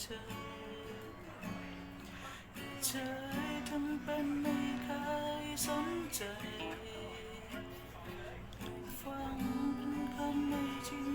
เจยเฉยทำเป็นไม่เคยสนใจฟังเป็นคำไม่จริง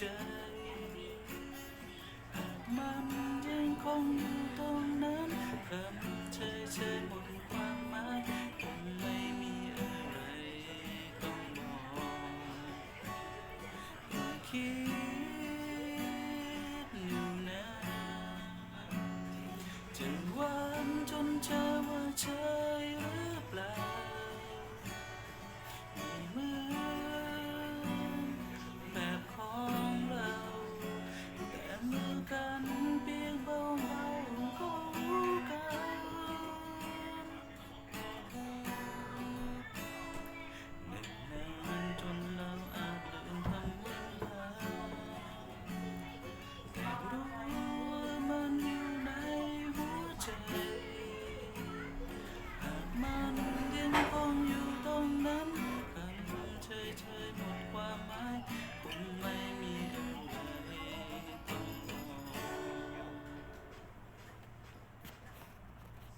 จหากมันยังคงอยู่ตรงนั้นพรำเธอเธอหมดความหมายคงไม่มีอะไรต้องบอกอย่าคิดอยู่นะจะหวันจนเจอว่าเธอ ไม่